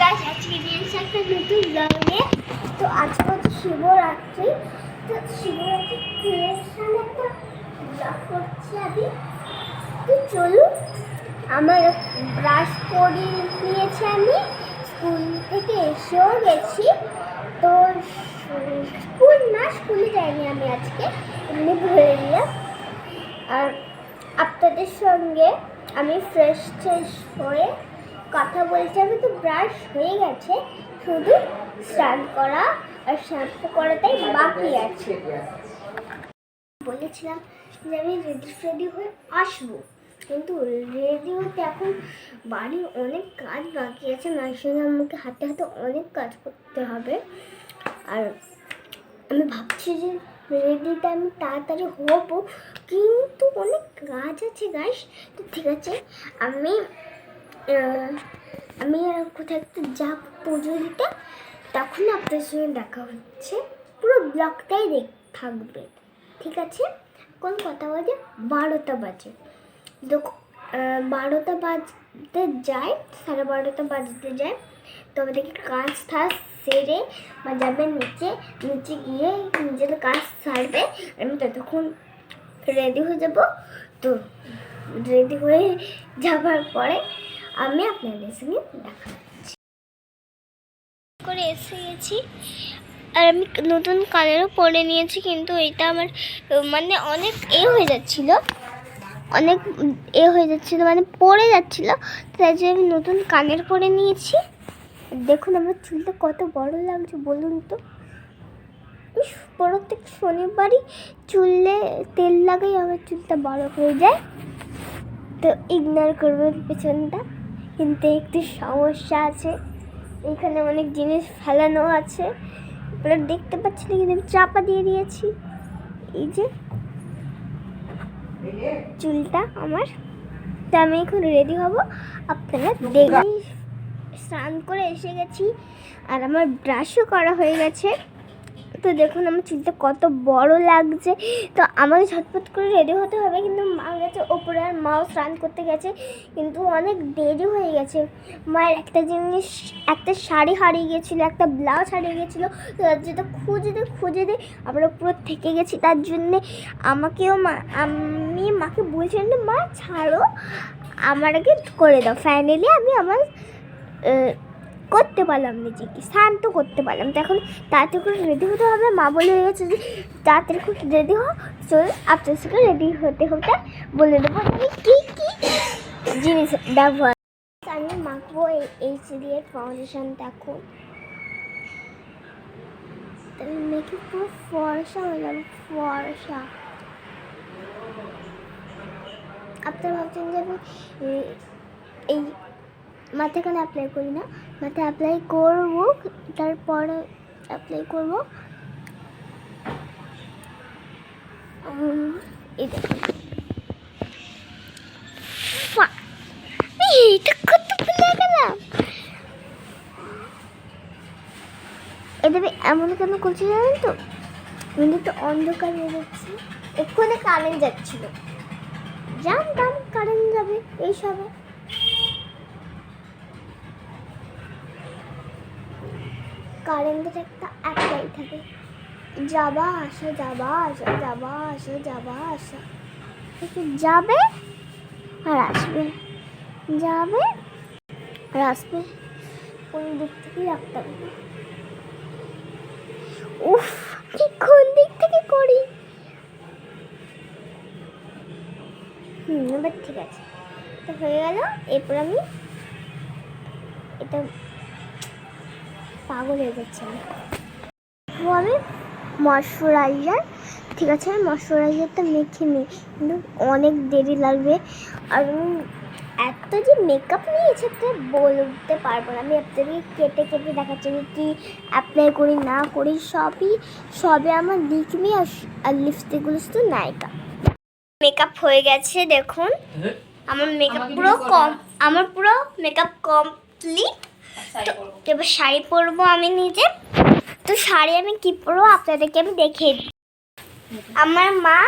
গাছ আজকে একটা নতুন ব্লগে তো আজকে শিবরাত্রি। তো শিবরাত্রি ক্রিয়েশন একটা করছি আমি। তো চলুন, আমার ব্রাশ করে নিয়েছি আমি। স্কুল থেকে এসেও গেছি। তো স্কুল না, স্কুলে যাইনি আমি আজকে। এমনি ভরে নিলাম। আর আপনাদের সঙ্গে আমি ফ্রেশ ট্রেশ হয়ে কথা বলছি আমি তো ব্রাশ হয়ে গেছে। শুধু স্নান করা আর শ্যাম্পু করাটাই বাকি আছে। বলেছিলাম যে আমি রেডি ফ্রেডি হয়ে আসব। কিন্তু রেডি হতে এখন বাড়ির অনেক কাজ বাকি আছে। মায়ের সঙ্গে আমাকে হাতে হাতে অনেক কাজ করতে হবে। আর আমি ভাবছি যে রেডিতে আমি তাড়াতাড়ি হব। কিন্তু অনেক কাজ আছে গাইস তো ঠিক আছে, আমি আমি কোথাও একটু যাব পুজো দিতে তখন আপনার সঙ্গে দেখা হচ্ছে। পুরো ব্লগটাই দেখ, থাকবে। ঠিক আছে? কোন কথা বাজে বারোটা বাজে। বারোটা বাজতে যায়, সাড়ে বারোটা বাজতে যায়। তবে দেখি কাজ টাজ সেরে বা যাবে নিচে নিচে গিয়ে নিজের কাজ সারবে। আমি ততক্ষণ রেডি হয়ে যাব। তো রেডি হয়ে যাবার পরে আমি আপনাদের সঙ্গে দেখা করে এসে গেছি আর আমি নতুন কালারও পরে নিয়েছি, কিন্তু এটা আমার মানে অনেক এ হয়ে যাচ্ছিল। অনেক এ হয়ে যাচ্ছিল মানে পড়ে যাচ্ছিল। তাই জন্য আমি নতুন কানের পরে নিয়েছি। দেখুন আমার চুলটা কত বড় লাগছে, বলুন তো। প্রত্যেক শনিবারই চুলে তেল লাগাই আমার চুলটা বড় হয়ে যায়। তো ইগনোর করবেন পেছনটা। কিন্তু একটু সমস্যা আছে। এখানে অনেক জিনিস ফেলানো আছে। আপনারা দেখতে পাচ্ছেন না কিন্তু আমি চাপা দিয়ে দিয়েছি। এই যে চুলটা আমার। তো আমি এখন রেডি হব। আপনারা দেখি স্নান করে এসে গেছি। আর আমার ব্রাশও করা হয়ে গেছে। তো দেখুন, আমার চুলটা কত বড় লাগছে। তো আমাকে ঝটপট করে রেডি হতে হবে, কিন্তু মা গেছে ওপরে আর মাও স্নান করতে গেছে, কিন্তু অনেক দেরি হয়ে গেছে। মায়ের একটা জিনিস, একটা শাড়ি হারিয়ে গেছিল, একটা ব্লাউজ হারিয়ে গেছিল তার জন্য খুঁজে খুঁজতে আমরা পুরো থেকে গেছি তার জন্যে। আমাকেও মা, আমি মাকে বলছিলাম যে, মা, ছাড়ো, আমার আগে করে দাও। ফাইনালি আমি আমার করতে পারলাম নিজেকে, শান্ত করতে পারলাম। তো এখন তাড়াতাড়ি করে রেডি হতে হবে। মা বলে গেছে যে, তাড়াতাড়ি করে রেডি হও, চল আপনার সঙ্গে রেডি হতে হতে বলে দেবো। আমি কী কী জিনিস ব্যবহার আমি মাখবো এই এইচ ডি এর ফাউন্ডেশনটা এখন মেখে পুরো ফর্সা হয়ে যাবে ফর্সা। আপনারা ভাবছেন যে আমি এ- এই মাথাখানে অ্যাপ্লাই করি না? মাথায় অ্যাপ্লাই করব, তারপরে অ্যাপ্লাই করব। এটা এমন কেন করছি জানেন তো? কিন্তু তো অন্ধকার হয়ে যাচ্ছে। এক্ষুনি কারেন্ট যাচ্ছিল। জানতাম কারেন্ট যাবে এইসবে কারেন্টের একটা একটাই থাকে। যাবা, আসা যাবা আসা যাবা আসা যাবা, আসা। যাবে আর আসবে। যাবে আর আসবে। কোন দিক থেকে রাখতে হবে উফ, কি কোন দিক থেকে করি? হুম, এবার ঠিক আছে। তো হয়ে গেল। এরপর আমি এটা পাগল হয়ে যাচ্ছে তো আমি ময়শ্চারাইজার ঠিক আছে আমি ময়শ্চারাইজারটা মেখে নিই কিন্তু অনেক দেরি লাগবে। আর আমি এত যে মেকআপ নিয়েছে তো বলতে পারব না। আমি আপনাদেরকে কেটে কেটে দেখাচ্ছি আমি কী অ্যাপ্লাই করি না করি সবই সবে আমার লিখবি আর আর লিপস্টিকগুলো শুধু নায়িকা মেকআপ হয়ে গেছে দেখুন। আমার মেকআপ পুরো কম আমার পুরো মেকআপ কমপ্লিট এবার শাড়ি পরবো আমি নিজে। তো শাড়ি আমি কি পরবো আপনাদেরকে আমি দেখিয়ে দিই। আমার মা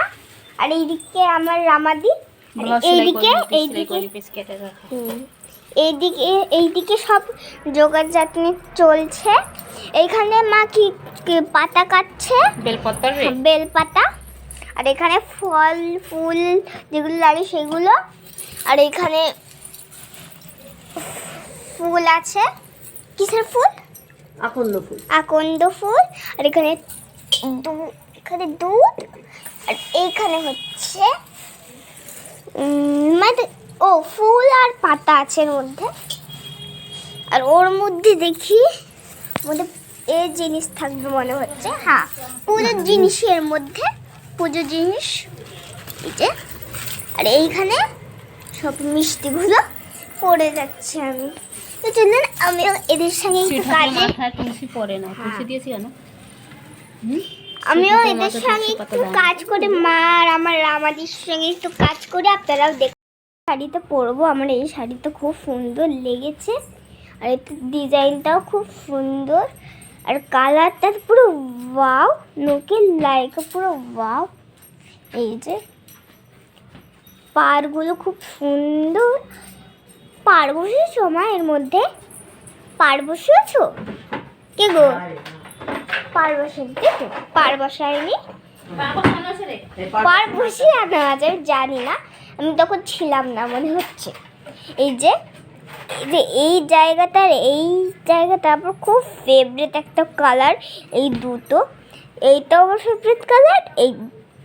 আর এইদিকে আমার রামাদি এইদিকে এইদিকে এইদিকে এইদিকে সব জোগাড় যাতনি চলছে। এইখানে মা কি পাতা কাটছে। বেলপত্তর রে। বেলপাতা। আর এখানে ফল ফুল যেগুলো লাগে সেগুলো। আর এখানে ফুল আছে। কিসের ফুল? আকন্দ ফুল। আকন্দ ফুল। আর এখানে এখানে দুধ। আর এইখানে হচ্ছে মানে ও ফুল আর পাতা আছে এর মধ্যে। আর ওর মধ্যে দেখি মধ্যে এই জিনিস থাকবে মনে হচ্ছে। হ্যাঁ পুজোর জিনিসের মধ্যে পুজোর জিনিস। এই যে আর এইখানে সব মিষ্টিগুলো পড়ে যাচ্ছে আমি। তো চলুন আমিও এদের সঙ্গে একটু কাজে মাথায় তুলসী পড়ে না তুলসী দিয়েছি কেন আমিও এদের সঙ্গে একটু কাজ করে মা আর আমার আমাদের সঙ্গে একটু কাজ করে আপনারাও দেখ শাড়িতে পরবো। আমার এই শাড়িটা খুব সুন্দর লেগেছে। আর এতে ডিজাইনটাও খুব সুন্দর। আর কালারটা পুরো ওয়াও নোকের লাইকা পুরো ওয়াও। এই যে পাড়গুলো খুব সুন্দর। পাড় বসেছো মা এর মধ্যে পাড় বসেছো কে গো? তো পাড় বসায়নি পার বসে আনা আছে আমি জানি না। আমি তখন ছিলাম না, মনে হচ্ছে। এই যে যে, এই জায়গাটার, এই জায়গাটা আমার খুব ফেভারিট একটা কালার এই দুটো। এইটাও আমার ফেভারিট কালার এই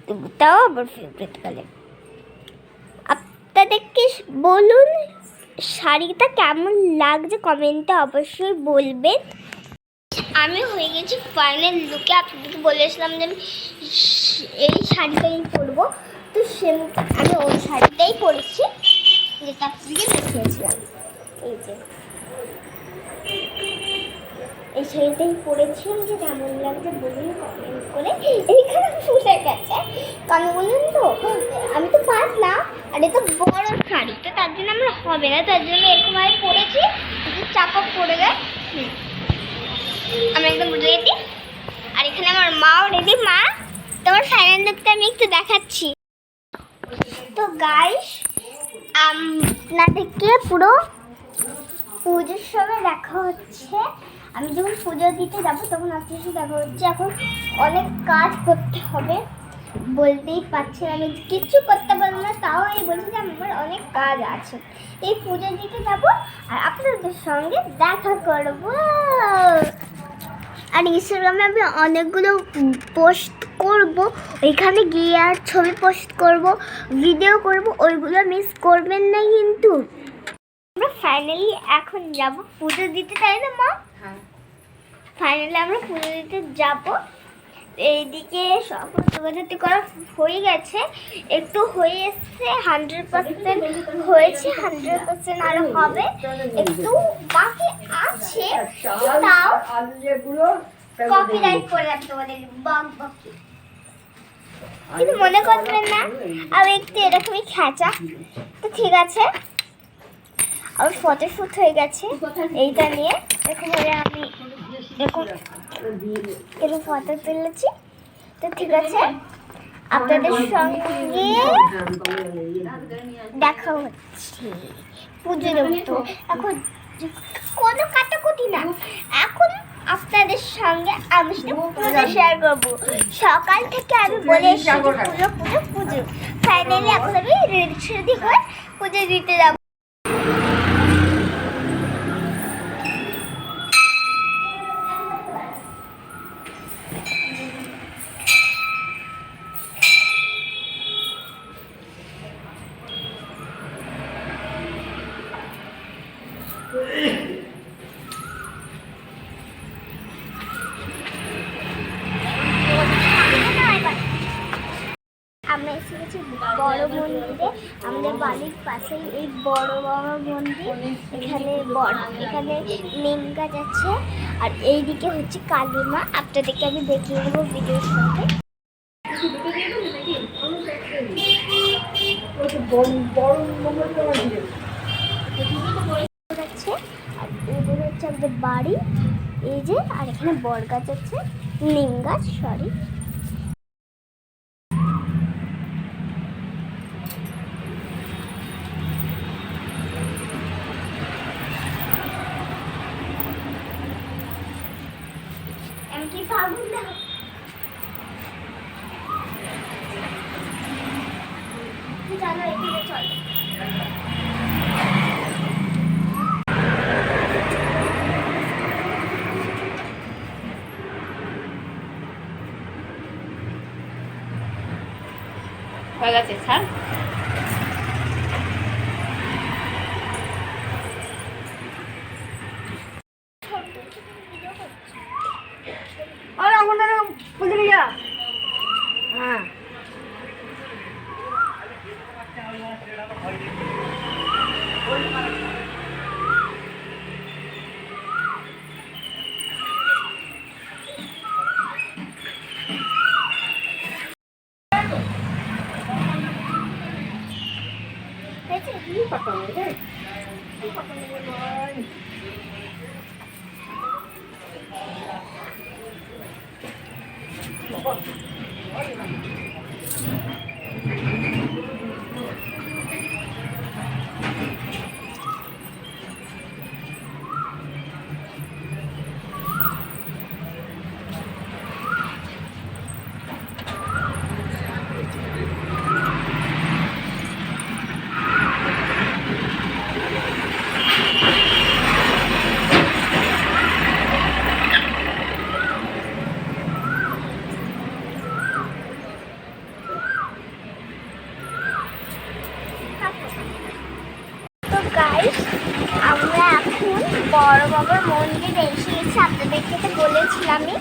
দুটাও আমার ফেভারিট কালার আপনাদেরকে বলুন? শাড়িটা কেমন লাগছে কমেন্টে অবশ্যই বলবেন। আমি হয়ে গেছি ফাইনাল লুকে আপনাদেরকে বলেছিলাম যে আমি এই শাড়িটাই পরবো। তো সে আমি ওই শাড়িটাই পরেছি। যেটা আপনাদেরকে দেখিয়েছিলাম। এই যে। এই শাড়িটাই পরেছিলাম যে কেমন লাগছে বলুন কমেন্ট করে। এইখানে ফুটে গেছে। কারণ বলুন তো, আমি তো পাতলা, আর এটা বড় শাড়ি, তো তার জন্য আমার হবে না, তার জন্য এরকম আমি পরেছি চাপা পড়ে যায়। আমি একদম রেডি আর এখানে আমার মাও রেডি মা। তোমার ফাইনাল লুকটা আমি একটু দেখাচ্ছি। তো গাইস আপনাদেরকে পুরো পুজোর সময় দেখা হচ্ছে। আমি যখন পুজো দিতে যাব, তখন আপনার সাথে দেখা হচ্ছে। এখন অনেক কাজ করতে হবে বলতেই পারছি আমি কিচ্ছু করতে পারব না, তাও আমি বলছি যে আমার অনেক কাজ আছে। এই পুজো দিতে যাব আর আপনাদের সঙ্গে দেখা করব। আর ইনস্টাগ্রামে আমি অনেকগুলো পোস্ট করব। ওইখানে গিয়ে আর ছবি পোস্ট করব ভিডিও করব, ওইগুলো মিস করবেন না কিন্তু। আমরা ফাইনালি এখন যাব পুজো দিতে, তাই না, মা? ফাইনালি আমরা পুজো দিতে যাব। এইদিকে সব জোগাড়ি করা হয়ে গেছে। একটু হয়ে এসছে হান্ড্রেড পার্সেন্ট হয়েছে হান্ড্রেড পার্সেন্ট আরও হবে। একটু বাকি আছে, তাও কপিরাইট করে যাবে তোমাদের বাক বাকি কিন্তু মনে করবেন না, আর একটু এরকমই খেঁচা। তো ঠিক আছে আর ফটো শুট হয়ে গেছে, এইটা নিয়ে। এরকম আমি এরকম এরকম ফটো তুলেছি। তো ঠিক আছে, আপনাদের সঙ্গে দেখা হচ্ছে পুজো দেবো তো এখন কোনো কাটাকুটি না, এখন আপনাদের সঙ্গে আমি পুজো শেয়ার করব। সকাল থেকে আমি বলে এসেছি পুজো পুজো পুজো। ফাইনালি এখন আমি রেডি হয়ে পুজো দিতে যাব। আমরা এসে গেছি বড় মন্দিরে। আমাদের বাড়ির পাশেই এই বড় বাবা মন্দির। এখানে বড় এখানে নিম গাছ আছে। আর এইদিকে হচ্ছে কালিমা আপনাদেরকে আমি দেখিয়ে দেবো ভিডিওর সাথে আর হচ্ছে বাড়ি। এই যে, আর এখানে বট গাছ আছে। নিম গাছ সরি কি পাগল না চলো এখানে চলো। হয়ে গেছে ছাড়। আরে যা। হ্যাঁ। হয়েছে কি গাইস আমরা এখন বড় বাবার মন্দিরে এসে গেছি। আপনাদেরকে তো বলেছিলামই।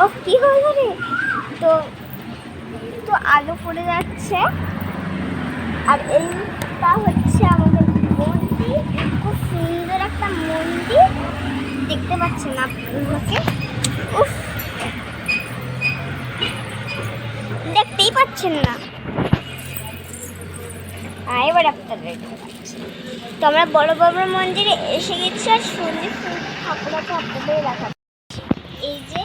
ও, কি হলো রে? তো তো আলো পড়ে যাচ্ছে। আর এইটা হচ্ছে আমাদের মন্দির। খুব সুন্দর একটা মন্দির। দেখতে পাচ্ছেন আপনাকে? উফ! দেখতেই পাচ্ছেন না। এবার আপনাদের তো আমরা বড় বাবার মন্দিরে এসে গেছি আর সুন্দর ঠাকুর আপনাদের দেখা এই যে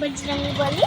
বজরঙ্গ বলি